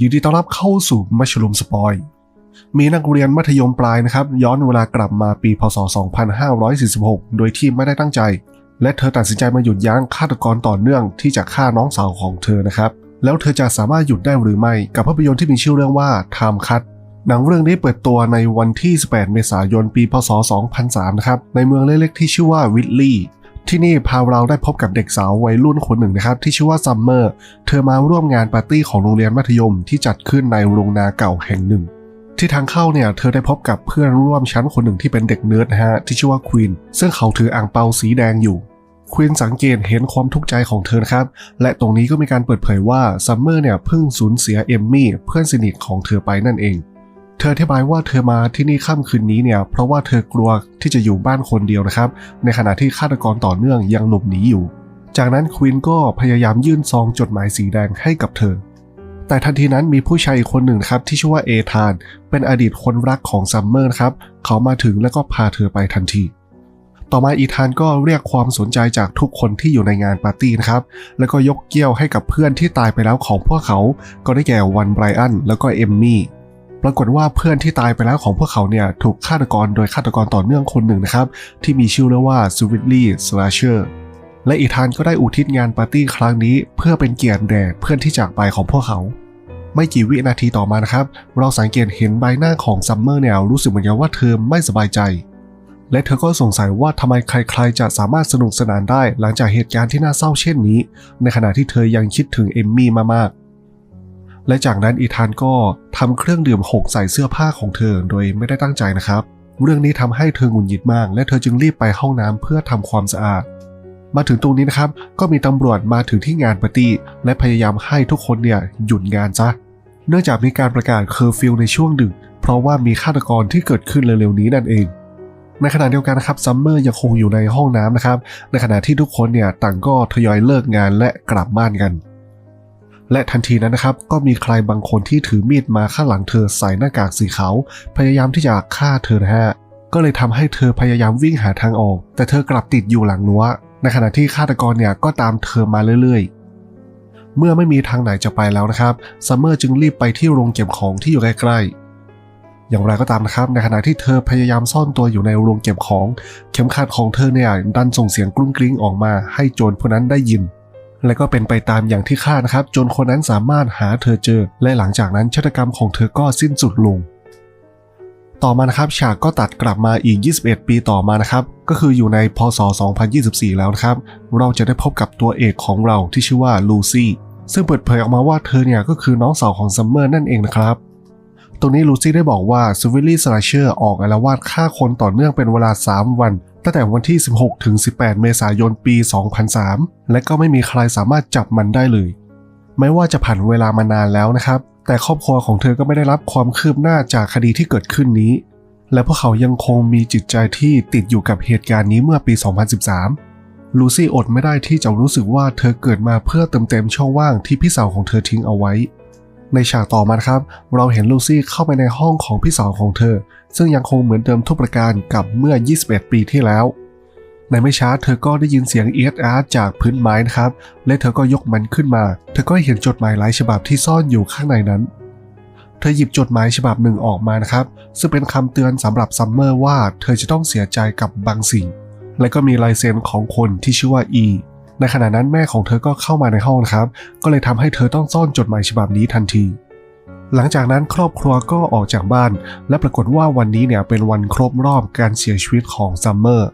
ยินดีต้อนรับเข้าสู่มัชลุมสปอย มีนักเรียนมัธยมปลายนะครับ ย้อนเวลากลับมาปีพศ 2546 โดยที่ไม่ได้ตั้งใจ และเธอตัดสินใจมาหยุดยั้งฆาตกรต่อเนื่องที่จะฆ่าน้องสาวของเธอนะครับ แล้วเธอจะสามารถหยุดได้หรือไม่ กับภาพยนตร์ที่มีชื่อเรื่องว่า Time Cut หนังเรื่องนี้เปิดตัวในวันที่ 18 เมษายน ปี พศ 2003 นะครับ ในเมืองเล็กๆที่ชื่อว่าวิลลี่ ที่นี่พาเราได้พบกับเด็กสาววัยรุ่นคนหนึ่งนะครับ ที่ชื่อว่าซัมเมอร์เธอมาร่วมงานปาร์ตี้ของโรงเรียนมัธยมที่จัดขึ้นในโรงนาเก่าแห่งหนึ่ง ที่ทางเข้าเนี่ยเธอได้พบกับเพื่อนร่วมชั้นคนหนึ่งที่เป็นเด็กเนิร์ดนะฮะที่ชื่อว่าควีนซึ่งเขาถืออ่างเปาสีแดงอยู่ควีนสังเกตเห็นความทุกข์ใจของเธอครับ และตรงนี้ก็มีการเปิดเผยว่าซัมเมอร์เนี่ยเพิ่งสูญเสียเอมมี่เพื่อนสนิทของเธอไปนั่นเอง ออธิบายว่าเธอมาที่นี่ค่ำคืนนี้เนี่ยเพราะว่าเธอกลัวที่จะอยู่บ้านคนเดียวนะครับ ในขณะที่ฆาตกรต่อเนื่องยังหลบหนีอยู่ จากนั้นควีนก็พยายามยื่นซองจดหมายสีแดงให้กับเธอ แต่ทันทีนั้นมีผู้ชายอีกคนหนึ่งครับที่ชื่อว่าเอธาน เป็นอดีตคนรักของซัมเมอร์นะครับ เขามาถึงแล้วก็พาเธอไปทันที ต่อมาอีธานก็เรียกความสนใจจากทุกคนที่อยู่ในงานปาร์ตี้นะครับ แล้วก็ยกเกี้ยวให้กับเพื่อนที่ตายไปแล้วของพวกเขา ก็ได้แก่วันไบรอันแล้วก็เอมมี่ ปรากฏว่าเพื่อนที่ตายไปแล้วของพวกเขาเนี่ยถูกฆาตกรโดยฆาตกรต่อเนื่องคนหนึ่งนะครับ ที่มีชื่อเรียกว่าซูวิตลี่สลาเชอร์และอีธานก็ได้อุทิศงานปาร์ตี้ครั้งนี้ เพื่อเป็นเกียรติแด่เพื่อนที่จากไปของพวกเขา ไม่กี่วินาทีต่อมานะครับ เราสังเกตเห็นใบหน้าของซัมเมอร์เนี่ยรู้สึกเหมือนกันว่าเธอไม่สบายใจ และเธอก็สงสัยว่าทำไมใครๆจะสามารถสนุกสนานได้หลังจากเหตุการณ์ที่น่าเศร้าเช่นนี้ ในขณะที่เธอยังคิดถึงเอมมี่มากๆ และจากนั้นอีธานก็ทำเครื่องดื่มหกใส่เสื้อผ้าของเธอโดยไม่ได้ตั้งใจนะครับ เรื่องนี้ทำให้เธอหงุดหงิดมาก และเธอจึงรีบไปห้องน้ำเพื่อทำความสะอาด มาถึงตรงนี้นะครับ ก็มีตำรวจมาถึงที่งานปาร์ตี้และพยายามให้ทุกคนเนี่ยหยุดงานซะเนื่องจากมีการประกาศเคอร์ฟิวในช่วงดึก เพราะว่ามีฆาตกรที่เกิดขึ้นเร็วๆนี้นั่นเองในขณะเดียวกันนะครับซัมเมอร์ยังคงอยู่ในห้องน้ำนะครับ ในขณะที่ทุกคนเนี่ยต่างก็ทยอยเลิกงานและกลับบ้านกัน และทันทีนั้นนะครับ ก็มีใครบางคนที่ถือมีดมาข้างหลังเธอใส่หน้ากากสีขาวพยายามที่จะฆ่าเธอนะฮะก็เลยทำให้เธอพยายามวิ่งหาทางออก แต่เธอกลับติดอยู่หลังรั้วในขณะที่ฆาตกรเนี่ยก็ตามเธอมาเรื่อยๆ เมื่อไม่มีทางไหนจะไปแล้วนะครับซัมเมอร์จึงรีบไปที่โรงเก็บของที่อยู่ใกล้ๆอย่างไรก็ตามนะครับในขณะที่เธอพยายามซ่อนตัวอยู่ในโรงเก็บของ เข็มขัดของเธอเนี่ยดันส่งเสียงกรุ้งกริ้งออกมาให้โจรผู้นั้นได้ยิน และก็เป็นไปตามอย่างที่คาดนะครับ จนคนนั้นสามารถหาเธอเจอ และหลังจากนั้นชะตากรรมของเธอก็สิ้นสุดลง ต่อมานะครับฉากก็ตัดกลับมาอีก 21 ปีต่อมานะครับ ก็คืออยู่ในพศ 2024 แล้วนะครับ เราจะได้พบกับตัวเอกของเราที่ชื่อว่าลูซี่ซึ่งเปิดเผยออกมาว่าเธอเนี่ยก็คือน้องสาวของซัมเมอร์นั่นเองนะครับตรงนี้ลูซี่ได้บอกว่าซูวิลลี่สไลเชอร์ออกอาละวาดฆ่าคนต่อเนื่องเป็นเวลา 3 วัน ตั้งแต่วันที่ 16 ถึง 18 เมษายนปี 2003 และก็ไม่มีใครสามารถจับมันได้เลย ไม่ว่าจะผ่านเวลามานานแล้วนะครับ แต่ครอบครัวของเธอก็ไม่ได้รับความคืบหน้าจากคดีที่เกิดขึ้นนี้ และพวกเขายังคงมีจิตใจที่ติดอยู่กับเหตุการณ์นี้เมื่อปี 2013 ลูซี่อดไม่ได้ที่จะรู้สึกว่าเธอเกิดมาเพื่อเติมเต็มช่องว่างที่พี่สาวของเธอทิ้งเอาไว้ ในฉากต่อมาครับ เราเห็นลูซี่เข้าไปในห้องของพี่สาวของเธอ ซึ่งยังคงเหมือนเดิมทุกประการกับเมื่อ 21 ปีที่แล้ว ในไม่ช้าเธอก็ได้ยินเสียงเอียดอาร์จากพื้นไม้นะครับ และเธอก็ยกมันขึ้นมา เธอก็เห็นจดหมายหลายฉบับที่ซ่อนอยู่ข้างในนั้น เธอหยิบจดหมายฉบับหนึ่งออกมานะครับ ซึ่งเป็นคำเตือนสำหรับซัมเมอร์ว่าเธอจะต้องเสียใจกับบางสิ่ง และก็มีลายเซ็นของคนที่ชื่อว่าอี ในขณะนั้นแม่ของเธอก็เข้ามาในห้องนะครับ ก็เลยทำให้เธอต้องซ่อนจดหมายฉบับนี้ทันที หลังจากนั้นครอบครัวก็ออกจากบ้าน และปรากฏว่าวันนี้เนี่ยเป็นวันครบรอบการเสียชีวิตของซัมเมอร์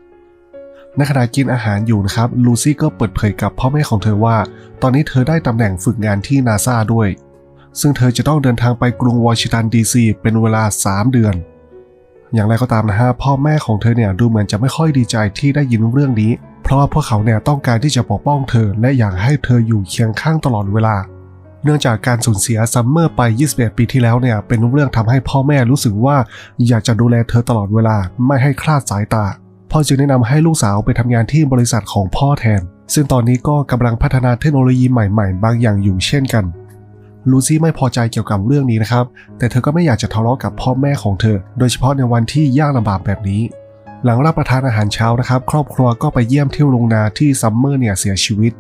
ในขณะกินอาหารอยู่นะครับลูซี่ก็เปิดเผยกับพ่อแม่ของเธอว่า ตอนนี้เธอได้ตำแหน่งฝึกงานที่นาซาด้วย ซึ่งเธอจะต้องเดินทางไปกรุงวอชิงตันดีซีเป็นเวลา 3 เดือน อย่างไรก็ตามนะฮะพ่อแม่ของเธอเนี่ยดูเหมือนจะไม่ค่อยดีใจที่ได้ยินเรื่องนี้ ราะว่าพวกเขาเนี่ยต้องการที่จะปกป้องเธอและอยากให้เธออยู่เคียงข้างตลอดเวลา เนื่องจากการสูญเสียซัมเมอร์ไป 21 ปีที่แล้วเนี่ยเป็นเรื่องทำให้พ่อแม่รู้สึกว่าอยากจะดูแลเธอตลอดเวลาไม่ให้คลาดสายตาพ่อจึงแนะนำให้ลูกสาวไปทำงานที่บริษัทของพ่อแทน ซึ่งตอนนี้ก็กำลังพัฒนาเทคโนโลยีใหม่ๆ บางอย่างอยู่เช่นกันลูซี่ไม่พอใจเกี่ยวกับเรื่องนี้นะครับ แต่เธอก็ไม่อยากจะทะเลาะกับพ่อแม่ของเธอ โดยเฉพาะในวันที่ยากลำบากแบบนี้ หลังรับประทานอาหารเช้านะครับ ครอบครัวก็ไปเยี่ยมที่โรงนาที่ซัมเมอร์เนี่ยเสียชีวิต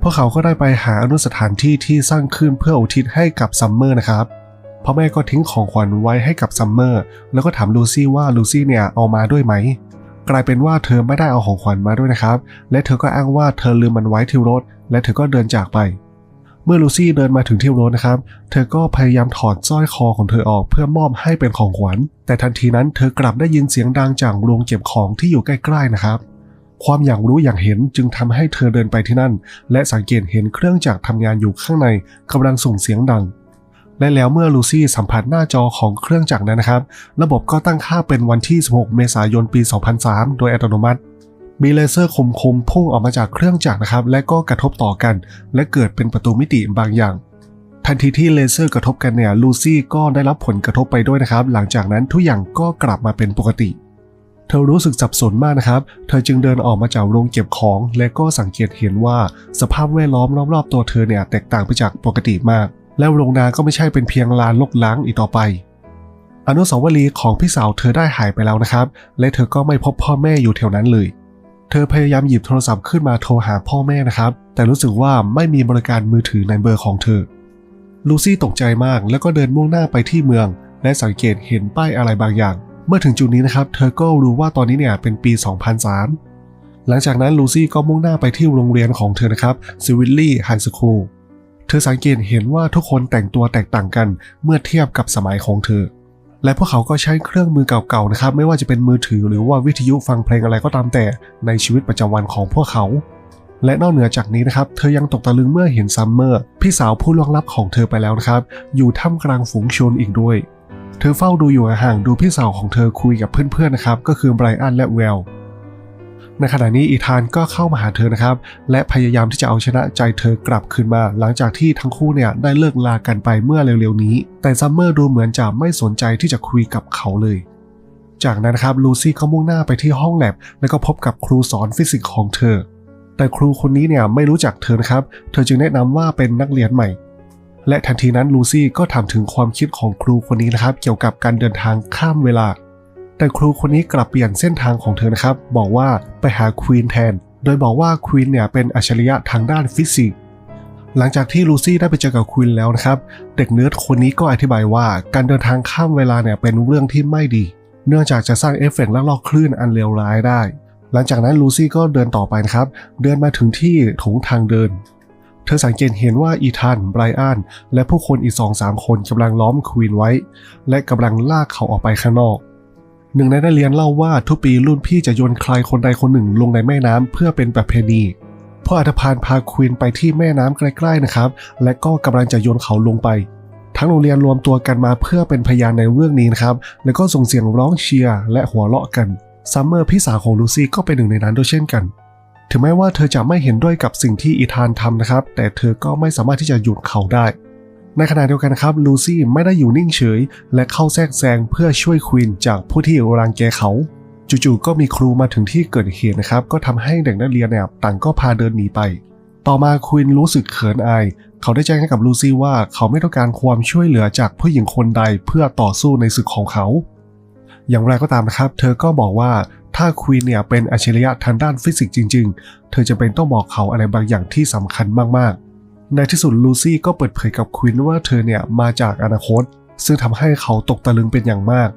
พวกเขาก็ได้ไปหาอนุสถานที่ที่สร้างขึ้นเพื่ออุทิศให้กับซัมเมอร์นะครับพ่อแม่ก็ทิ้งของขวัญไว้ให้กับซัมเมอร์แล้วก็ถามลูซี่ว่าลูซี่เนี่ยเอามาด้วยไหม กลายเป็นว่าเธอไม่ได้เอาของขวัญมาด้วยนะครับ และเธอก็อ้างว่าเธอลืมมันไว้ที่รถ และเธอก็เดินจากไป เมื่อลูซี่เดินมาถึงที่รถนะครับ เธอก็พยายามถอดสร้อยคอของเธอออกเพื่อมอบให้เป็นของขวัญ แต่ทันทีนั้นเธอกลับได้ยินเสียงดังจากโรงเก็บของที่อยู่ใกล้ๆนะครับ ความอยากรู้อย่ากเห็นจึงทำให้เธอเดินไปที่นั่น และสังเกตเห็นเครื่องจักรทำงานอยู่ข้างในกำลังส่งเสียงดัง และแล้วเมื่อลูซี่สัมผัสหน้าจอของเครื่องจักรนั้นนะครับ ระบบก็ตั้งค่าเป็นวันที่ 16 เมษายน ปี 2003 โดยอัตโนมัติ มีเลเซอร์คมๆพุ่งออกมาจากเครื่องจักรนะครับ และก็กระทบต่อกัน และเกิดเป็นประตูมิติบางอย่าง ทันทีที่เลเซอร์กระทบกันเนี่ยลูซี่ก็ได้รับผลกระทบไปด้วยนะครับ หลังจากนั้นทุกอย่างก็กลับมาเป็นปกติ เธอรู้สึกสับสนมากนะครับ เธอจึงเดินออกมาจากโรงเก็บของ และก็สังเกตเห็นว่าสภาพแวดล้อมรอบๆตัวเธอเนี่ยแตกต่างไปจากปกติมาก แล้วโรงนาก็ไม่ใช่เป็นเพียงลานลกล้างอีกต่อไปอนุสาวรีย์ของพี่สาวเธอได้หายไปแล้วนะครับ และเธอก็ไม่พบพ่อแม่อยู่แถวนั้นเลย เธอพยายามหยิบโทรศัพท์ขึ้นมาโทรหาพ่อแม่นะครับ แต่รู้สึกว่าไม่มีบริการมือถือในเบอร์ของเธอ ลูซี่ตกใจมากแล้วก็เดินมุ่งหน้าไปที่เมือง และสังเกตเห็นป้ายอะไรบางอย่าง เมื่อถึงจุดนี้นะครับ เธอก็รู้ว่าตอนนี้เนี่ยเป็นปี 2003 หลังจากนั้นลูซี่ก็มุ่งหน้าไปที่โรงเรียนของเธอนะครับซิวิลลี่ไฮสคูลเธอสังเกตเห็นว่าทุกคนแต่งตัวแตกต่างกันเมื่อเทียบกับสมัยของเธอ และพวกเขาก็ใช้เครื่องมือเก่าๆนะครับ ไม่ว่าจะเป็นมือถือหรือว่าวิทยุฟังเพลงอะไรก็ตามแต่ในชีวิตประจำวันของพวกเขา และนอกเหนือจากนี้นะครับ เธอยังตกตะลึงเมื่อเห็นซัมเมอร์พี่สาวผู้ล่วงลับของเธอไปแล้วนะครับ อยู่ท่ามกลางฝูงชนอีกด้วย เธอเฝ้าดูอยู่ห่างๆดูพี่สาวของเธอคุยกับเพื่อนๆนะครับ ก็คือไบรอันและเวล ในขณะนี้อีธานก็เข้ามาหาเธอนะครับ และพยายามที่จะเอาชนะใจเธอกลับคืนมา หลังจากที่ทั้งคู่เนี่ยได้เลิกลากันไปเมื่อเร็วๆนี้ แต่ซัมเมอร์ดูเหมือนจะไม่สนใจที่จะคุยกับเขาเลย จากนั้นครับลูซี่ก็มุ่งหน้าไปที่ห้องแลบ แล้วก็พบกับครูสอนฟิสิกส์ของเธอ แต่ครูคนนี้เนี่ยไม่รู้จักเธอนะครับ เธอจึงแนะนำว่าเป็นนักเรียนใหม่และทันทีนั้นลูซี่ก็ถามถึงความคิดของครูคนนี้นะครับ เกี่ยวกับการเดินทางข้ามเวลา แต่ครูคนนี้กลับเปลี่ยนเส้นทางของเธอนะครับ บอกว่าไปหาควีนแทน โดยบอกว่าควีนเนี่ยเป็นอัจฉริยะทางด้านฟิสิกส์หลังจากที่ลูซี่ได้ไปเจอกับควีนแล้วนะครับ เด็กเนิร์ดคนนี้ก็อธิบายว่าการเดินทางข้ามเวลาเนี่ยเป็นเรื่องที่ไม่ดี เนื่องจากจะสร้างเอฟเฟกต์และลอกคลื่นอันเลวร้ายได้ หลังจากนั้นลูซี่ก็เดินต่อไปนะครับ เดินมาถึงที่ถงทางเดิน เธอสังเกตเห็นว่าอีธานไบรอันและผู้คนอีกสองสามคนกำลังล้อมควีนไว้ และกำลังลากเขาออกไปข้างนอก หนึ่งในนักเรียนเล่าว่าทุกปีรุ่นพี่จะโยนใครคนใดคนหนึ่งลงในแม่น้ำเพื่อเป็นประเพณีพ่ออัธพาลพาควีนไปที่แม่น้ำใกล้ๆนะครับ และก็กำลังจะโยนเขาลงไป ทั้งโรงเรียนรวมตัวกันมาเพื่อเป็นพยานในเรื่องนี้นะครับ แล้วก็ส่งเสียงร้องเชียร์และหัวเราะกันซัมเมอร์พี่สาวของลูซี่ก็เป็นหนึ่งในนั้นด้วยเช่นกัน ถึงแม้ว่าเธอจะไม่เห็นด้วยกับสิ่งที่อีธานทำนะครับ แต่เธอก็ไม่สามารถที่จะหยุดเขาได้ ในขณะเดียวกันนะครับลูซี่ไม่ได้อยู่นิ่งเฉย และเข้าแทรกแซงเพื่อช่วยควีนจากผู้ที่รังแกเขาจู่ๆก็มีครูมาถึงที่เกิดเหตุนะครับ ก็ทำให้เด็กนักเรียนเนี่ยต่างก็พาเดินหนีไป ต่อมาควีนรู้สึกเขินอาย เขาได้แจ้งให้กับลูซี่ว่าเขาไม่ต้องการความช่วยเหลือจากผู้หญิงคนใดเพื่อต่อสู้ในศึกของเขา อย่างไรก็ตามนะครับ เธอก็บอกว่าถ้าควีนเนี่ยเป็นอัจฉริยะทางด้านฟิสิกส์จริง ๆ เธอจะเป็นต้องบอกเขาอะไรบางอย่างที่สำคัญมากๆ ในที่สุดลูซี่ก็เปิดเผยกับควีนว่าเธอเนี่ยมาจากอนาคต ซึ่งทำให้เขาตกตะลึงเป็นอย่างมาก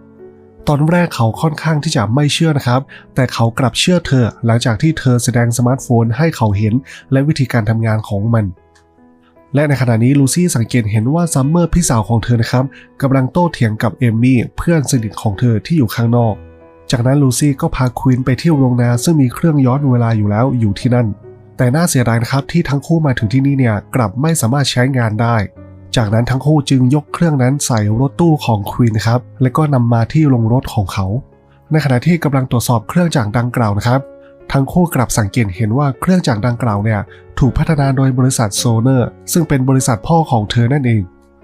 ตอนแรกเขาค่อนข้างที่จะไม่เชื่อนะครับ แต่เขากลับเชื่อเธอหลังจากที่เธอแสดงสมาร์ทโฟนให้เขาเห็นและวิธีการทำงานของมันและในขณะนี้ลูซี่สังเกตเห็นว่าซัมเมอร์พี่สาวของเธอนะครับกำลังโต้เถียงกับเอมมี่เพื่อนสนิทของเธอที่อยู่ข้างนอก จากนั้นลูซี่ก็พาควีนไปเที่ยวโรงนาซึ่งมีเครื่องย้อนเวลาอยู่แล้วอยู่ที่นั่น แต่น่าเสียดายนะครับที่ทั้งคู่มาถึงที่นี่เนี่ยกลับไม่สามารถใช้งานได้ จากนั้นทั้งคู่จึงยกเครื่องนั้นใส่รถตู้ของควีนครับและก็นำมาที่โรงรถของเขา ในขณะที่กำลังตรวจสอบเครื่องจักรดังกล่าวนะครับทั้งคู่กลับสังเกตเห็นว่าเครื่องจักรดังกล่าวเนี่ยถูกพัฒนาโดยบริษัทโซเนอร์ซึ่งเป็นบริษัทพ่อของเธอนั่นเอง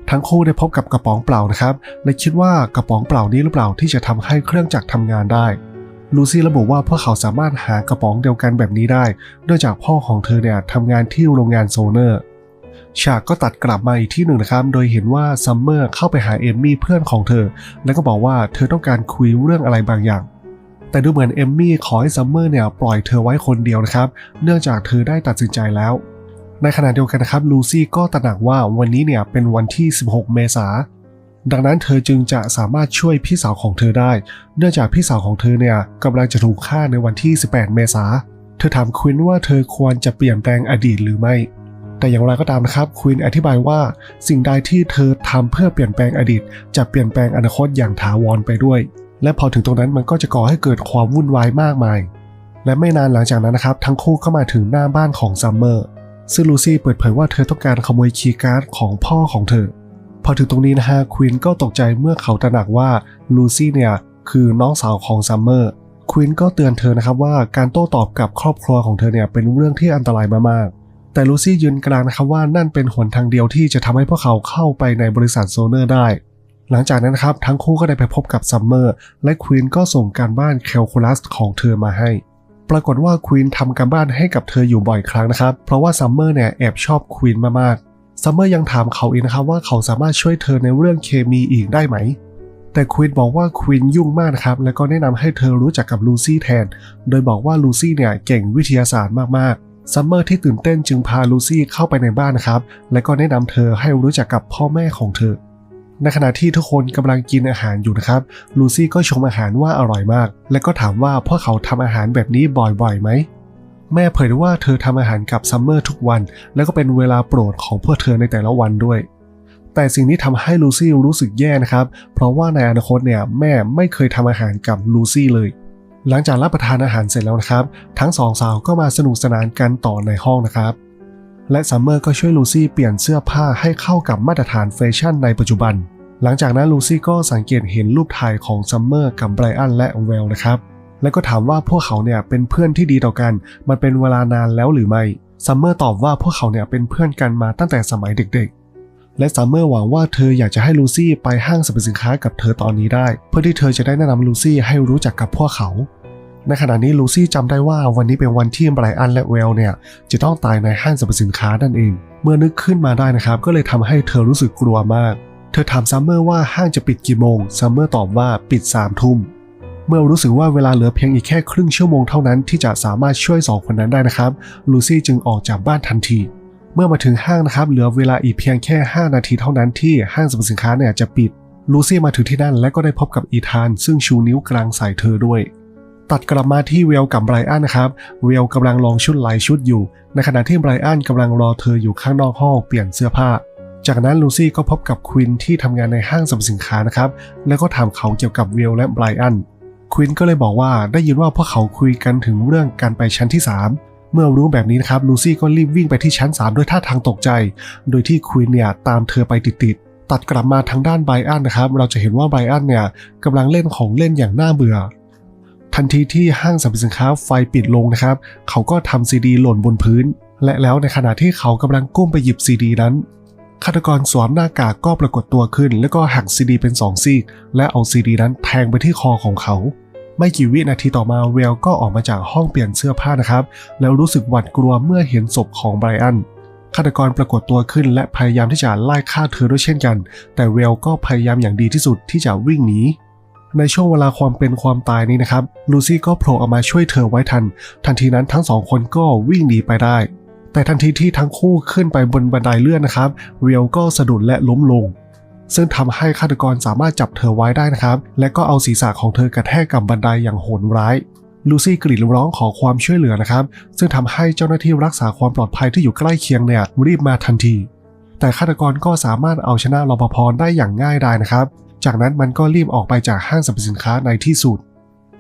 ทั้งคู่ได้พบกับกระป๋องเปล่านะครับและคิดว่ากระป๋องเปล่านี้หรือเปล่าที่จะทำให้เครื่องจักรทำงานได้ ลูซี่ระบุว่าพวกเขาสามารถหากระป๋องเดียวกันแบบนี้ได้เนื่องจากพ่อของเธอเนี่ยทำงานที่โรงงานโซเนอร์ฉากก็ตัดกลับมาอีกที่หนึ่งนะครับ โดยเห็นว่าซัมเมอร์เข้าไปหาเอมมี่เพื่อนของเธอ แล้วก็บอกว่าเธอต้องการคุยเรื่องอะไรบางอย่าง แต่ดูเหมือนเอมมี่ขอให้ซัมเมอร์เนี่ยปล่อยเธอไว้คนเดียวนะครับ เนื่องจากเธอได้ตัดสินใจแล้ว ในขณะเดียวกันนะครับลูซี่ก็ตระหนักว่าวันนี้เนี่ยเป็นวันที่ 16 เมษายน ดังนั้นเธอจึงจะสามารถช่วยพี่สาวของเธอได้ เนื่องจากพี่สาวของเธอเนี่ยกำลังจะถูกฆ่าในวันที่ 18 เมษาเธอถามควินว่าเธอควรจะเปลี่ยนแปลงอดีตหรือไม่ แต่อย่างไรก็ตามนะครับควินอธิบายว่าสิ่งใดที่เธอทำเพื่อเปลี่ยนแปลงอดีต จะเปลี่ยนแปลงอนาคตอย่างถาวรไปด้วย และพอถึงตรงนั้นมันก็จะก่อให้เกิดความวุ่นวายมากมาย และไม่นานหลังจากนั้นนะครับ ทั้งคู่ก็มาถึงหน้าบ้านของซัมเมอร์ซึ่งลูซี่เปิดเผยว่าเธอต้องการขโมยคีย์การ์ดของพ่อของเธอ พอถึงตรงนี้นะฮะควินก็ตกใจเมื่อเขาตระหนักว่าลูซี่เนี่ยคือน้องสาวของซัมเมอร์ควินก็เตือนเธอนะครับว่าการโต้ตอบกับครอบครัวของเธอเนี่ยเป็นเรื่องที่อันตรายมากๆ แต่ลูซี่ยืนกลางนะครับว่านั่นเป็นหนทางเดียวที่จะทำให้พวกเขาเข้าไปในบริษัทโซเนอร์ได้ หลังจากนั้นนะครับทั้งคู่ก็ได้ไปพบกับซัมเมอร์และควินก็ส่งการบ้านแคลคูลัสของเธอมาให้ ปรากฏว่าควีนทำการบ้านให้กับเธออยู่บ่อยครั้งนะครับ เพราะว่าซัมเมอร์เนี่ยแอบชอบควีนมากๆ ซัมเมอร์ยังถามเขาอีกนะครับว่าเขาสามารถช่วยเธอในเรื่องเคมีอีกได้ไหม แต่ควีนบอกว่าควีนยุ่งมากนะครับแล้วก็แนะนำให้เธอรู้จักกับลูซี่แทน โดยบอกว่าลูซี่เนี่ยเก่งวิทยาศาสตร์มากๆ ซัมเมอร์ที่ตื่นเต้นจึงพาลูซี่เข้าไปในบ้านนะครับ และก็แนะนำเธอให้รู้จักกับพ่อแม่ของเธอ ในขณะที่ทุกคนกำลังกินอาหารอยู่นะครับ ลูซี่ก็ชมอาหารว่าอร่อยมาก และก็ถามว่าพวกเขาทำอาหารแบบนี้บ่อยๆไหม แม่เผยว่าเธอทำอาหารกับซัมเมอร์ทุกวัน และก็เป็นเวลาโปรดของพวกเธอในแต่ละวันด้วย แต่สิ่งที่ทำให้ลูซี่รู้สึกแย่นะครับ เพราะว่าในอนาคตเนี่ยแม่ไม่เคยทำอาหารกับลูซี่เลย หลังจากรับประทานอาหารเสร็จแล้วนะครับ ทั้งสองสาวก็มาสนุกสนานกันต่อในห้องนะครับ และซัมเมอร์ก็ช่วยลูซี่เปลี่ยนเสื้อผ้าให้เข้ากับมาตรฐานแฟชั่นในปัจจุบันหลังจากนั้นลูซี่ก็สังเกตเห็นรูปถ่ายของซัมเมอร์กับไบรอันและเวลนะครับ แล้วก็ถามว่าพวกเขาเนี่ยเป็นเพื่อนที่ดีต่อกัน มันเป็นเวลานานแล้วหรือไม่ ซัมเมอร์ตอบว่าพวกเขาเนี่ยเป็นเพื่อนกันมาตั้งแต่สมัยเด็กๆ และซัมเมอร์หวังว่าเธออยากจะให้ลูซี่ไปห้างสรรพสินค้ากับเธอตอนนี้ได้ เพื่อที่เธอจะได้แนะนำลูซี่ให้รู้จักกับพวกเขา ในขณะนี้ลูซี่จำได้ว่าวันนี้เป็นวันที่ไบรอันและเวลเนี่ยจะต้องตายในห้างสรรพสินค้านั่นเอง เมื่อนึกขึ้นมาได้นะครับ ก็เลยทำให้เธอรู้สึกกลัวมาก เธอถามซัมเมอร์ว่าห้างจะปิดกี่โมง ซัมเมอร์ตอบว่าปิด3ามทุ่ม เมื่อรู้สึกว่าเวลาเหลือเพียงอีกแค่ครึ่งชั่วโมงเท่านั้นที่จะสามารถช่วยสองคนนั้นได้นะครับ ลูซี่จึงออกจากบ้านทันที เมื่อมาถึงห้างนะครับเหลือเวลาอีกเพียงแค่ 5 นาทีเท่านั้นที่ห้างสรรพสินค้าเนี่ยจะปิด ลูซี่มาถึงที่นั่นและก็ได้พบกับอีธาน ซึ่งชูนิ้วกลางใส่เธอด้วย ตัดกลับมาที่เวลกับไบรอันนะครับเวลกำลังลองชุดหลายชุดอยู่ ในขณะที่ไบรอันกำลังรอเธออยู่ข้างนอกห้องเปลี่ยนเสื้อผ้าจากนั้นลูซี่ก็พบกับควินที่ทำงานในห้างสรรพสินค้านะครับ แล้วก็ถามเขาเกี่ยวกับเวลและไบรอัน ควินก็เลยบอกว่าได้ยินว่าพวกเขาคุยกันถึงเรื่องการไปชั้นที่ 3 เมื่อรู้แบบนี้นะครับลูซี่ก็รีบวิ่งไปที่ชั้น 3 ด้วยท่าทางตกใจ โดยที่ควินเนี่ยตามเธอไปติดๆตัดกลับมาทางด้านไบรอันนะครับ เราจะเห็นว่าไบรอันเนี่ยกำลังเล่นของเล่นอย่างน่าเบื่อ ทันทีที่ห้างสรรพสินค้าไฟปิดลงนะครับ เขาก็ทำซีดีหล่นบนพื้น และแล้วในขณะที่เขากำลังก้มไปหยิบซีดีนั้น ฆาตกรสวมหน้ากากก็ปรากฏตัวขึ้น แล้วก็หักซีดีเป็นสองซีก และเอาซีดีนั้นแทงไปที่คอของเขา ไม่กี่วินาทีต่อมาเวลก็ออกมาจากห้องเปลี่ยนเสื้อผ้านะครับ แล้วรู้สึกหวาดกลัวเมื่อเห็นศพของไบรอันฆาตกรปรากฏตัวขึ้น และพยายามที่จะไล่ฆ่าเธอด้วยเช่นกัน แต่เวลก็พยายามอย่างดีที่สุดที่จะวิ่งหนีในช่วงเวลาความเป็นความตายนี้นะครับลูซี่ก็โผล่ออกมาช่วยเธอไว้ทัน ทันทีนั้นทั้งสองคนก็วิ่งหนีไปได้ แต่ทันทีที่ทั้งคู่ขึ้นไปบนบันไดเลื่อนนะครับเวลก็สะดุดและล้มลง ซึ่งทำให้ฆาตกรสามารถจับเธอไว้ได้นะครับ และก็เอาศีรษะของเธอกระแทกกับบันไดอย่างโหดร้ายลูซี่กรีดร้องขอความช่วยเหลือนะครับ ซึ่งทำให้เจ้าหน้าที่รักษาความปลอดภัยที่อยู่ใกล้เคียงเนี่ยรีบมาทันที แต่ฆาตกรก็สามารถเอาชนะรปภได้อย่างง่ายดายนะครับ จากนั้นมันก็รีบออกไปจากห้างสรรพสินค้าในที่สุด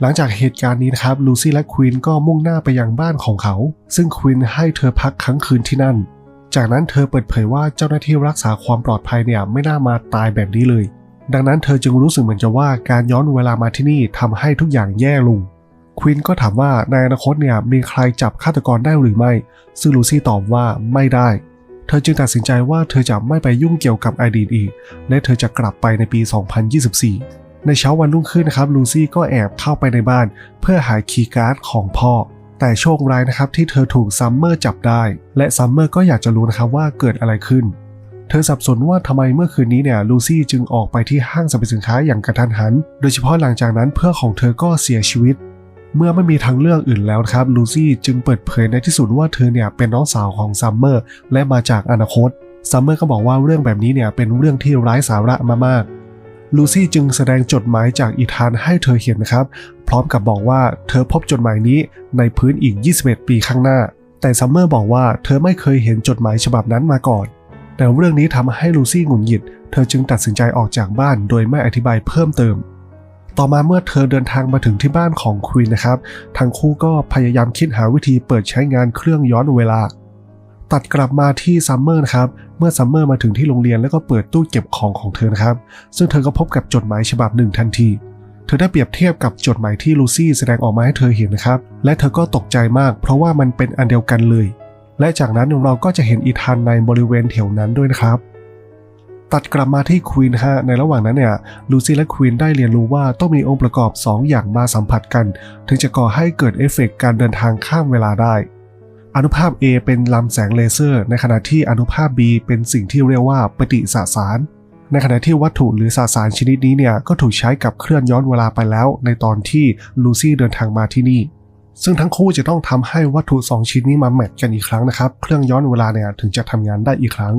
หลังจากเหตุการณ์นี้นะครับลูซี่และควีนก็มุ่งหน้าไปยังบ้านของเขา ซึ่งควีนให้เธอพักค้างคืนที่นั่น จากนั้นเธอเปิดเผยว่าเจ้าหน้าที่รักษาความปลอดภัยเนี่ยไม่น่ามาตายแบบนี้เลย ดังนั้นเธอจึงรู้สึกเหมือนจะว่าการย้อนเวลามาที่นี่ทำให้ทุกอย่างแย่ลงควีนก็ถามว่าในอนาคตเนี่ยมีใครจับฆาตกรได้หรือไม่ ซึ่งลูซี่ตอบว่าไม่ได้ เธอจึงตัดสินใจว่าเธอจะไม่ไปยุ่งเกี่ยวกับอดีตอีก และเธอจะกลับไปในปี 2024 ในเช้าวันรุ่งขึ้นนะครับลูซี่ก็แอบเข้าไปในบ้าน เพื่อหาคีย์การ์ดของพ่อ แต่โชคร้ายนะครับที่เธอถูกซัมเมอร์จับได้ และซัมเมอร์ก็อยากจะรู้นะครับว่าเกิดอะไรขึ้น เธอสับสนว่าทำไมเมื่อคืนนี้เนี่ยลูซี่จึงออกไปที่ห้างสรรพสินค้าอย่างกระทันหัน โดยเฉพาะหลังจากนั้นเพื่อนของเธอก็เสียชีวิต เมื่อไม่มีทางเลือกอื่นแล้วนะครับลูซี่จึงเปิดเผยในที่สุดว่าเธอเนี่ยเป็นน้องสาวของซัมเมอร์และมาจากอนาคตซัมเมอร์ก็บอกว่าเรื่องแบบนี้เนี่ยเป็นเรื่องที่ร้ายสาระมากๆ ลูซี่จึงแสดงจดหมายจากอีธานให้เธอเห็นนะครับ พร้อมกับบอกว่าเธอพบจดหมายนี้ในพื้นอีก 21 ปีข้างหน้า แต่ซัมเมอร์บอกว่าเธอไม่เคยเห็นจดหมายฉบับนั้นมาก่อน แต่เรื่องนี้ทำให้ลูซี่หงุดหงิด เธอจึงตัดสินใจออกจากบ้านโดยไม่อธิบายเพิ่มเติม ต่อมาเมื่อเธอเดินทางมาถึงที่บ้านของควีนนะครับ ทั้งคู่ก็พยายามคิดหาวิธีเปิดใช้งานเครื่องย้อนเวลาตัดกลับมาที่ซัมเมอร์นะครับ เมื่อซัมเมอร์มาถึงที่โรงเรียนแล้วก็เปิดตู้เก็บของของเธอนะครับ ซึ่งเธอก็พบกับจดหมายฉบับหนึ่งทันที เธอได้เปรียบเทียบกับจดหมายที่ลูซี่แสดงออกมาให้เธอเห็นนะครับ และเธอก็ตกใจมาก เพราะว่ามันเป็นอันเดียวกันเลย และจากนั้นเราก็จะเห็นอีธานในบริเวณแถวนั้นด้วยนะครับตัดกลับมาที่ควีนฮะในระหว่างนั้นเนี่ยลูซี่และควีนได้เรียนรู้ว่าต้องมีองค์ประกอบ 2 อย่างมาสัมผัสกัน ถึงจะก่อให้เกิดเอฟเฟกต์การเดินทางข้ามเวลาได้ อนุภาพ A เป็นลำแสงเลเซอร์ ในขณะที่อนุภาพ B เป็นสิ่งที่เรียกว่าปฏิสสาร ในขณะที่วัตถุหรือสสารชนิดนี้เนี่ยก็ถูกใช้กับเคลื่อนย้อนเวลาไปแล้ว ในตอนที่ลูซี่เดินทางมาที่นี่ ซึ่งทั้งคู่จะต้องทำให้วัตถุ 2 ชิ้นนี้มาแมทกันอีกครั้งนะครับ เครื่องย้อนเวลาเนี่ยถึงจะทำงานได้อีกครั้ง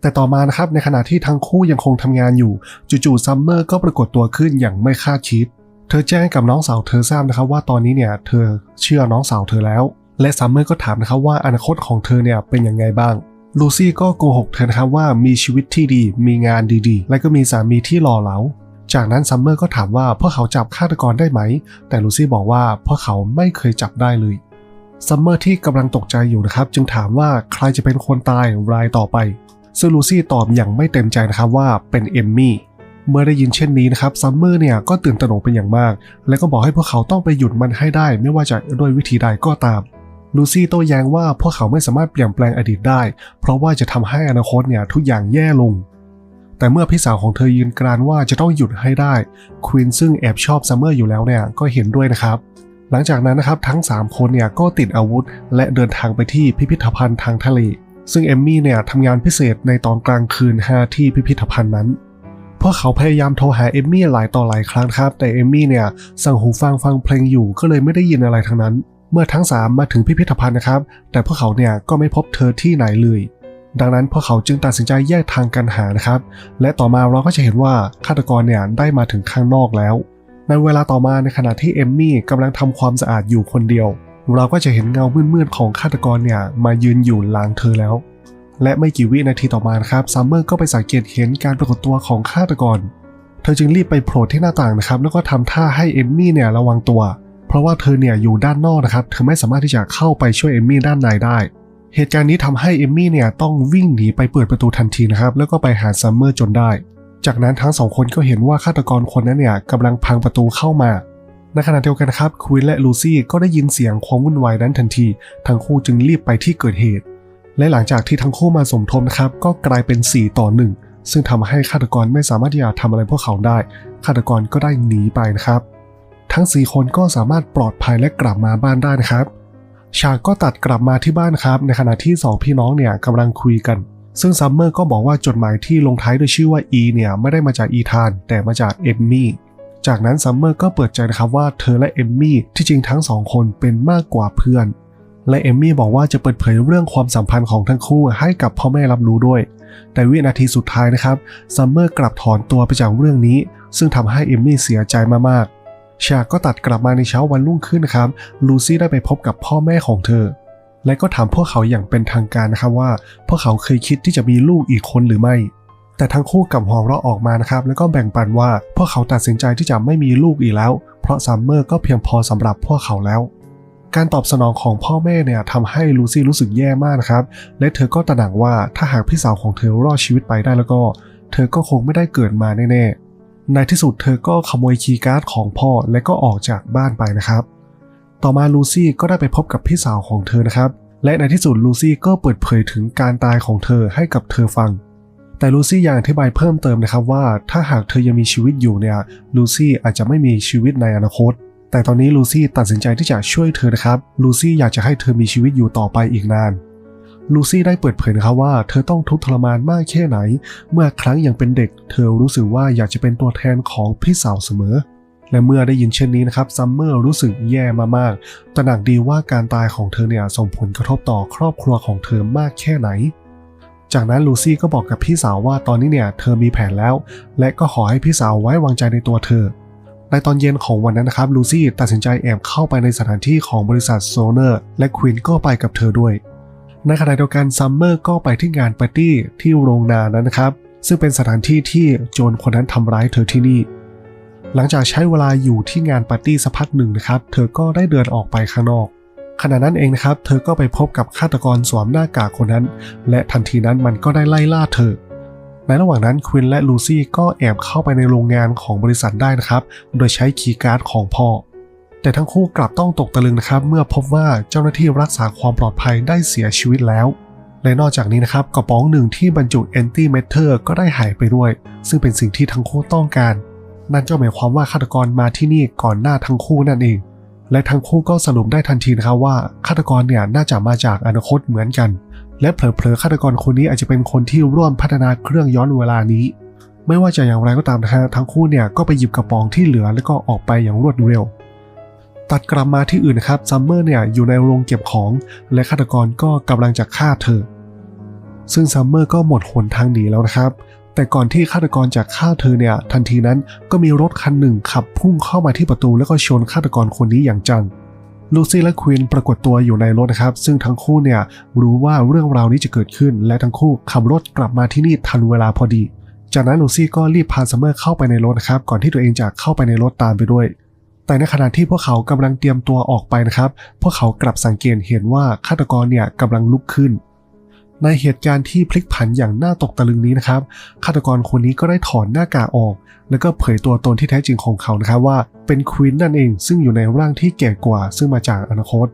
แต่ต่อมานะครับในขณะที่ทั้งคู่ยังคงทำงานอยู่จู่ๆซัมเมอร์ก็ปรากฏตัวขึ้นอย่างไม่คาดคิด เธอแจ้งกับน้องสาวเธอทราบนะครับว่าตอนนี้เนี่ยเธอเชื่อน้องสาวเธอแล้ว และซัมเมอร์ก็ถามนะครับว่าอนาคตของเธอเนี่ยเป็นยังไงบ้างลูซี่ก็โกหกเธอนะครับว่ามีชีวิตที่ดี มีงานดีๆ และก็มีสามีที่หล่อเหลา จากนั้นซัมเมอร์ก็ถามว่าพวกเขาจับฆาตกรได้ไหม แต่ลูซี่บอกว่าพวกเขาไม่เคยจับได้เลยซัมเมอร์ที่กำลังตกใจอยู่นะครับ จึงถามว่าใครจะเป็นคนตายรายต่อไป ซึ่งลูซี่ตอบอย่างไม่เต็มใจนะครับว่าเป็นเอมมี่เมื่อได้ยินเช่นนี้นะครับซัมเมอร์เนี่ยก็ตื่นตระหนกเป็นอย่างมาก และก็บอกให้พวกเขาต้องไปหยุดมันให้ได้ ไม่ว่าจะด้วยวิธีใดก็ตาม ลูซี่โต้แย้งว่าพวกเขาไม่สามารถเปลี่ยนแปลงอดีตได้ เพราะว่าจะทำให้อนาคตเนี่ยทุกอย่างแย่ลง แต่เมื่อพี่สาวของเธอยืนกรานว่าจะต้องหยุดให้ได้ควีนซึ่งแอบชอบซัมเมอร์อยู่แล้วเนี่ยก็เห็นด้วยนะครับ หลังจากนั้นนะครับทั้ง 3 คนเนี่ยก็ติดอาวุธ และเดินทางไปที่พิพิธภัณฑ์ทางทะเล ซึ่งเอมมี่เนี่ยทำงานพิเศษในตอนกลางคืนหาที่พิพิธภัณฑ์นั้นพวกเขาพยายามโทรหาเอมมี่หลายต่อหลายครั้งครับ แต่เอมมี่เนี่ยสั่งหูฟังฟังเพลงอยู่ก็เลยไม่ได้ยินอะไรทั้งนั้น เมื่อทั้ง 3 มาถึงพิพิธภัณฑ์นะครับ แต่พวกเขาเนี่ยก็ไม่พบเธอที่ไหนเลย ดังนั้นพวกเขาจึงตัดสินใจแยกทางกันหานะครับ และต่อมาเราก็จะเห็นว่าฆาตกรเนี่ยได้มาถึงข้างนอกแล้ว ในเวลาต่อมาในขณะที่เอมมี่กำลังทำความสะอาดอยู่คนเดียว เราก็จะเห็นเงามืดๆของฆาตกรเนี่ยมายืนอยู่หลังเธอแล้ว และไม่กี่วินาทีต่อมานะครับซัมเมอร์ก็ไปสังเกตเห็นการปรากฏตัวของฆาตกร เธอจึงรีบไปโผล่ที่หน้าต่างนะครับ แล้วก็ทำท่าให้เอมมี่เนี่ยระวังตัวเพราะว่าเธอเนี่ยอยู่ด้านนอกนะครับ เธอไม่สามารถที่จะเข้าไปช่วยเอมมี่ด้านในได้ เหตุการณ์นี้ทำให้เอมมี่เนี่ยต้องวิ่งหนีไปเปิดประตูทันทีนะครับ แล้วก็ไปหาซัมเมอร์จนได้ จากนั้นทั้งสองคนก็เห็นว่าฆาตกรคนนั้นเนี่ยกำลังพังประตูเข้ามา ในขณะเดียวกันครับควีนและลูซี่ก็ได้ยินเสียงความวุ่นวายนั้นทันที ทั้งคู่จึงรีบไปที่เกิดเหตุ และหลังจากที่ทั้งคู่มาสมทบนะครับก็กลายเป็น 4 ต่อ1ซึ่งทำให้ฆาตกรไม่สามารถที่จะทำอะไรพวกเขาได้ฆาตกรก็ได้หนีไปนะครับ ทั้ง 4 คนก็สามารถปลอดภัยและกลับมาบ้านได้นะครับ ฉากก็ตัดกลับมาที่บ้านครับ ในขณะที่ 2 พี่น้องเนี่ยกำลังคุยกัน ซึ่งซัมเมอร์ก็บอกว่าจดหมายที่ลงท้ายด้วยชื่อว่า E เนี่ยไม่ได้มาจากอีธาน แต่มาจากเอมมี่จากนั้นซัมเมอร์ก็เปิดใจนะครับว่าเธอและเอมมี่ที่จริงทั้งสองคนเป็นมากกว่าเพื่อน และเอมมี่บอกว่าจะเปิดเผยเรื่องความสัมพันธ์ของทั้งคู่ให้กับพ่อแม่รับรู้ด้วย แต่วินาทีสุดท้ายนะครับซัมเมอร์กลับถอนตัวไปจากเรื่องนี้ ซึ่งทำให้เอมมี่เสียใจมากๆ ฉากก็ตัดกลับมาในเช้าวันรุ่งขึ้นนะครับ ลูซี่ได้ไปพบกับพ่อแม่ของเธอ และก็ถามพวกเขาอย่างเป็นทางการนะครับว่า พวกเขาเคยคิดที่จะมีลูกอีกคนหรือไม่ แต่ทั้งคู่กับหัวเราออกมานะครับ แล้วก็แบ่งปันว่าพวกเขาตัดสินใจที่จะไม่มีลูกอีกแล้ว เพราะซัมเมอร์ก็เพียงพอสำหรับพวกเขาแล้ว การตอบสนองของพ่อแม่เนี่ยทำให้ลูซี่รู้สึกแย่มากนะครับ และเธอก็ตระหนักว่าถ้าหากพี่สาวของเธอรอดชีวิตไปได้แล้วก็ เธอก็คงไม่ได้เกิดมาแน่ๆ ในที่สุดเธอก็ขโมยคีย์การ์ดของพ่อและก็ออกจากบ้านไปนะครับ ต่อมาลูซี่ก็ได้ไปพบกับพี่สาวของเธอนะครับ และในที่สุดลูซี่ก็เปิดเผยถึงการตายของเธอให้กับเธอฟัง แต่ลูซี่ยังอธิบายเพิ่มเติมนะครับว่า ถ้าหากเธอยังมีชีวิตอยู่เนี่ยลูซี่อาจจะไม่มีชีวิตในอนาคต แต่ตอนนี้ลูซี่ตัดสินใจที่จะช่วยเธอนะครับ ลูซี่อยากจะให้เธอมีชีวิตอยู่ต่อไปอีกนาน ลูซี่ได้เปิดเผยนะครับว่าเธอต้องทุกข์ทรมานมากแค่ไหน เมื่อครั้งยังเป็นเด็ก เธอรู้สึกว่าอยากจะเป็นตัวแทนของพี่สาวเสมอ และเมื่อได้ยินเช่นนี้นะครับซัมเมอร์รู้สึกแย่มากๆตระหนักดีว่าการตายของเธอเนี่ยส่งผลกระทบต่อครอบครัวของเธอมากแค่ไหน จากนั้นลูซี่ก็บอกกับพี่สาวว่าตอนนี้เนี่ยเธอมีแผนแล้ว และก็ขอให้พี่สาวไว้วางใจในตัวเธอในตอนเย็นของวันนั้นนะครับลูซี่ตัดสินใจแอบเข้าไปในสถานที่ของบริษัทโซเนอร์และควินก็ไปกับเธอด้วย ในขณะเดียวกันซัมเมอร์ก็ไปที่งานปาร์ตี้ที่โรงนานั้นนะครับ ซึ่งเป็นสถานที่ที่โจรคนนั้นทำร้ายเธอที่นี่ หลังจากใช้เวลาอยู่ที่งานปาร์ตี้สักพักหนึ่งนะครับ เธอก็ได้เดินออกไปข้างนอกขณะนั้นเองนะครับ เธอก็ไปพบกับฆาตกรสวมหน้ากากคนนั้น และทันทีนั้นมันก็ได้ไล่ล่าเธอ ในระหว่างนั้นควินและลูซี่ก็แอบเข้าไปในโรงงานของบริษัทได้นะครับ โดยใช้คีย์การ์ดของพ่อ แต่ทั้งคู่กลับต้องตกตะลึงนะครับ เมื่อพบว่าเจ้าหน้าที่รักษาความปลอดภัยได้เสียชีวิตแล้ว และนอกจากนี้นะครับกระป๋องหนึ่งที่บรรจุแอนตี้เมทเทอร์ก็ได้หายไปด้วย ซึ่งเป็นสิ่งที่ทั้งคู่ต้องการ นั่นก็หมายความว่าฆาตกรมาที่นี่ก่อนหน้าทั้งคู่นั่นเอง และทั้งคู่ก็สรุปได้ทันทีนะครับว่าฆาตกรเนี่ยน่าจะมาจากอนาคตเหมือนกัน และเผลอๆฆาตกรคนนี้อาจจะเป็นคนที่ร่วมพัฒนาเครื่องย้อนเวลานี้ไม่ว่าจะอย่างไรก็ตามนะฮะทั้งคู่เนี่ยก็ไปหยิบกระป๋องที่เหลือแล้วก็ออกไปอย่างรวดเร็ว ตัดกลับมาที่อื่นนะครับซัมเมอร์เนี่ยอยู่ในโรงเก็บของและฆาตกรก็กำลังจะฆ่าเธอ ซึ่งซัมเมอร์ก็หมดหนทางหนีแล้วนะครับ แต่ก่อนที่ฆาตกรจะฆ่าเธอเนี่ยทันทีนั้นก็มีรถคันหนึ่งขับพุ่งเข้ามาที่ประตูแล้วก็ชนฆาตกรคนนี้อย่างจังลูซี่และควีนปรากฏตัวอยู่ในรถนะครับ ซึ่งทั้งคู่เนี่ยรู้ว่าเรื่องราวนี้จะเกิดขึ้น และทั้งคู่ขับรถกลับมาที่นี่ทันเวลาพอดี จากนั้นลูซี่ก็รีบพาซัมเมอร์เข้าไปในรถนะครับ ก่อนที่ตัวเองจะเข้าไปในรถตามไปด้วย แต่ในขณะที่พวกเขากำลังเตรียมตัวออกไปนะครับ พวกเขากลับสังเกตเห็นว่าฆาตกรเนี่ยกำลังลุกขึ้น ในเหตุการณ์ที่พลิกผันอย่างน่าตกตะลึงนี้นะครับฆาตกรคนนี้ก็ได้ถอนหน้ากากออก แล้วก็เผยตัวตนที่แท้จริงของเขานะครับว่าเป็นควีนนั่นเองซึ่งอยู่ในร่างที่แก่กว่า ซึ่งมาจากอนาคต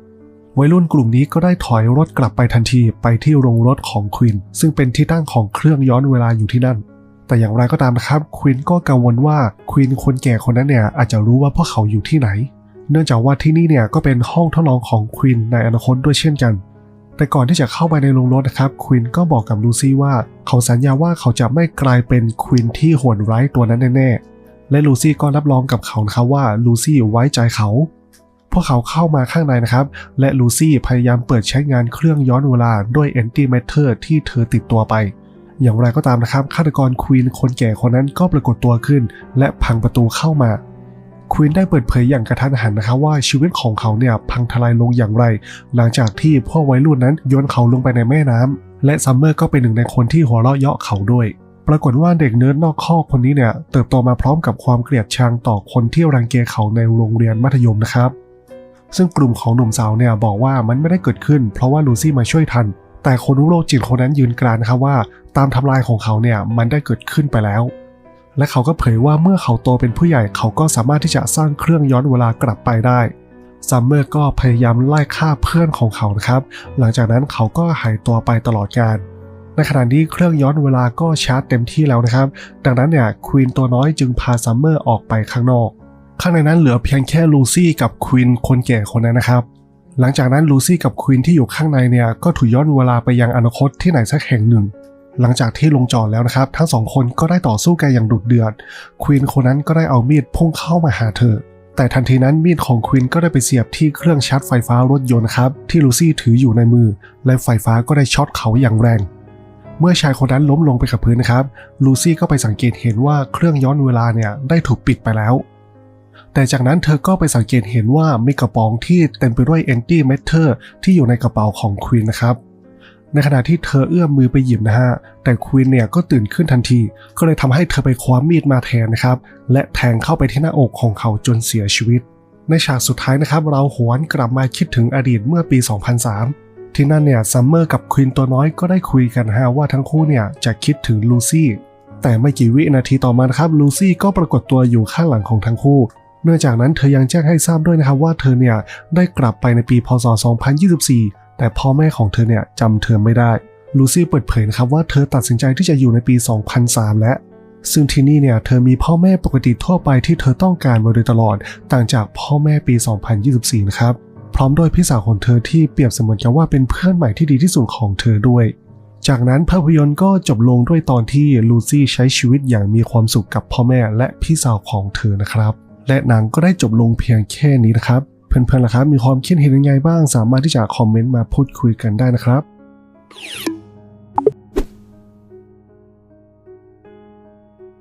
วัยรุ่นกลุ่มนี้ก็ได้ถอยรถกลับไปทันทีไปที่โรงรถของควีนซึ่งเป็นที่ตั้งของเครื่องย้อนเวลาอยู่ที่นั่น แต่อย่างไรก็ตามนะครับควีนก็กังวลว่าควีนคนแก่คนนั้นเนี่ยอาจจะรู้ว่าพวกเขาอยู่ที่ไหน เนื่องจากว่าที่นี่เนี่ยก็เป็นห้องทดลองของควีนในอนาคตด้วยเช่นกัน แต่ก่อนที่จะเข้าไปในโรงรถนะครับควินก็บอกกับลูซี่ว่า เขาสัญญาว่าเขาจะไม่กลายเป็นควินที่โหดร้ายตัวนั้นแน่ๆและลูซี่ก็รับรองกับเขานะครับว่าลูซี่ไว้ใจเขาพวกเขาเข้ามาข้างในนะครับ และลูซี่พยายามเปิดใช้งานเครื่องย้อนเวลาด้วยแอนตี้แมทเทอร์ที่เธอติดตัวไป อย่างไรก็ตามนะครับฆาตกรควีนคนแก่คนนั้นก็ปรากฏตัวขึ้น และพังประตูเข้ามาควีนได้เปิดเผยอย่างกระทันหันนะครับว่าชีวิตของเขาเนี่ยพังทลายลงอย่างไร หลังจากที่พวกวัยรุ่นนั้นโยนเขาลงไปในแม่น้ำและซัมเมอร์ก็เป็นหนึ่งในคนที่หัวเราะเยาะเขาด้วย ปรากฏว่าเด็กเนิร์ดนอกข้อกคนนี้เนี่ยเติบโตมาพร้อมกับความเกลียดชังต่อคนที่รังแกเขาในโรงเรียนมัธยมนะครับ ซึ่งกลุ่มของหนุ่มสาวเนี่ยบอกว่ามันไม่ได้เกิดขึ้น เพราะว่าลูซี่มาช่วยทัน แต่คนรู้โรคจิตคนนั้นยืนกรานนะครับว่า ตามทำลายของเขาเนี่ยมันได้เกิดขึ้นไปแล้ว และเขาก็เผยว่าเมื่อเขาโตเป็นผู้ใหญ่เขาก็สามารถที่จะสร้างเครื่องย้อนเวลากลับไปได้ซัมเมอร์ก็พยายามไล่ฆ่าเพื่อนของเขานะครับ หลังจากนั้นเขาก็หายตัวไปตลอดกาลในขณะนี้เครื่องย้อนเวลาก็ชาร์จเต็มที่แล้วนะครับ ดังนั้นเนี่ยควีนตัวน้อยจึงพาซัมเมอร์ออกไปข้างนอก ข้างในนั้นเหลือเพียงแค่ลูซี่กับควีนคนแก่คนนั้นนะครับ หลังจากนั้นลูซี่กับควีนที่อยู่ข้างในเนี่ยก็ถูกย้อนเวลาไปยังอนาคตที่ไหนสักแห่งหนึ่ง หลังจากที่ลงจอดแล้วนะครับ ทั้งสองคนก็ได้ต่อสู้กันอย่างดุเดือด ควีนคนนั้นก็ได้เอามีดพุ่งเข้ามาหาเธอ แต่ทันทีนั้นมีดของควีนก็ได้ไปเสียบที่เครื่องชาร์จไฟฟ้ารถยนต์ครับที่ลูซี่ถืออยู่ในมือ และไฟฟ้าก็ได้ช็อตเขาอย่างแรงเมื่อชายคนนั้นล้มลงไปกับพื้นนะครับ ลูซี่ก็ไปสังเกตเห็นว่าเครื่องย้อนเวลาเนี่ยได้ถูกปิดไปแล้ว แต่จากนั้นเธอก็ไปสังเกตเห็นว่ามีกระป๋องที่เต็มไปด้วยแอนตี้เมทเทอร์ที่อยู่ในกระเป๋าของควีนนะครับ ในขณะที่เธอเอื้อมมือไปหยิบนะฮะ แต่ควีนเนี่ยก็ตื่นขึ้นทันที ก็เลยทำให้เธอไปคว้ามีดมาแทนนะครับ และแทงเข้าไปที่หน้าอกของเขาจนเสียชีวิต ในฉากสุดท้ายนะครับ เราหวนกลับมาคิดถึงอดีตเมื่อปี 2003ที่นั่นเนี่ยซัมเมอร์กับควีนตัวน้อยก็ได้คุยกันฮะว่าทั้งคู่เนี่ยจะคิดถึงลูซี่แต่ไม่กี่วินาทีต่อมานะครับลูซี่ก็ปรากฏตัวอยู่ข้างหลังของทั้งคู่ เนื่องจากนั้นเธอยังแจ้งให้ทราบด้วยนะครับว่าเธอเนี่ยได้กลับไปในปีพศ 2024 แต่พ่อแม่ของเธอเนี่ยจำเธอไม่ได้ ลูซี่เปิดเผยนะครับว่าเธอตัดสินใจที่จะอยู่ในปี 2003 และ ซึ่งที่นี่เนี่ยเธอมีพ่อแม่ปกติทั่วไปที่เธอต้องการมาโดยตลอด ต่างจากพ่อแม่ปี 2024 นะครับพร้อมด้วยพี่สาวของเธอที่เปรียบเสมือนกับว่าเป็นเพื่อนใหม่ที่ดีที่สุดของเธอด้วย จากนั้นภาพยนตร์ก็จบลงด้วยตอนที่ลูซี่ใช้ชีวิตอย่างมีความสุขกับพ่อแม่และพี่สาวของเธอนะครับ และหนังก็ได้จบลงเพียงแค่นี้นะครับ เพื่อนๆล่ะครับ มีความคิดเห็นยังไงบ้าง สามารถที่จะคอมเมนต์มาพูดคุยกันได้นะครับ